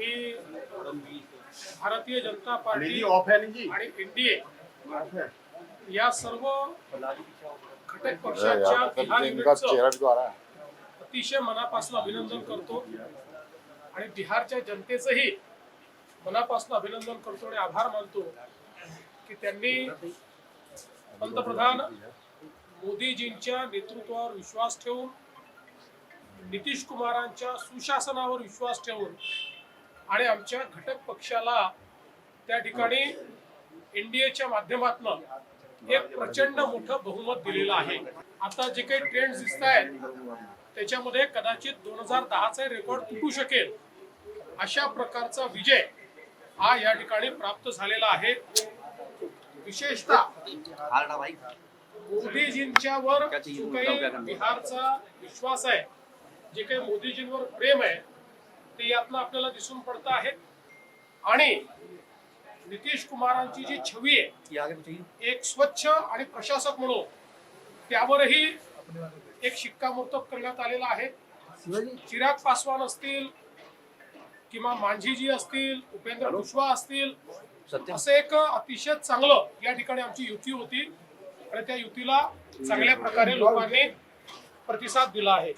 मी Bharatiya Janata party आणि NDA या सर्व घटक है पक्षाच्या बिहार युनिटचं है अतिशय मनापासून अभिनंदन करतो. आणि बिहारच्या जनतेचंही मनापासून अभिनंदन करतो आणि आभार मानतो की त्यांनी पंतप्रधान मोदीजींच्या नेतृत्वावर विश्वास ठेवून नितीश कुमारांच्या सुशासनावर विश्वास ठेवून आणि आमच्या घटक पक्षाला त्या ठिकाणी एनडीएच्या माध्यमातून एक प्रचंड मोठं बहुमत दिलेलं आहे. आता जे काही ट्रेंड दिसत आहेत त्याच्यामध्ये कदाचित दोन हजार दहाचा रेकॉर्ड तुटू शकेल. अशा प्रकारचा विजय हा या ठिकाणी प्राप्त झालेला आहे. विशेषतः मोदीजींच्यावर जो काही बिहारचा विश्वास आहे जे काही मोदीजींवर प्रेम आहे ते यातनं आपल्याला दिसून पडत आहे. आणि नितीश कुमारांची जी छवी आहे एक स्वच्छ आणि प्रशासक म्हणून त्यावरही एक शिक्कामोर्तब करण्यात आलेला आहे. चिराग पासवान असतील किंवा मांझीजी असतील उपेंद्र कुशवाहा असतील असं एक अतिशय चांगलं या ठिकाणी आमची युती होती. आणि त्या युतीला चांगल्या प्रकारे लोकांनी प्रतिसाद दिला आहे.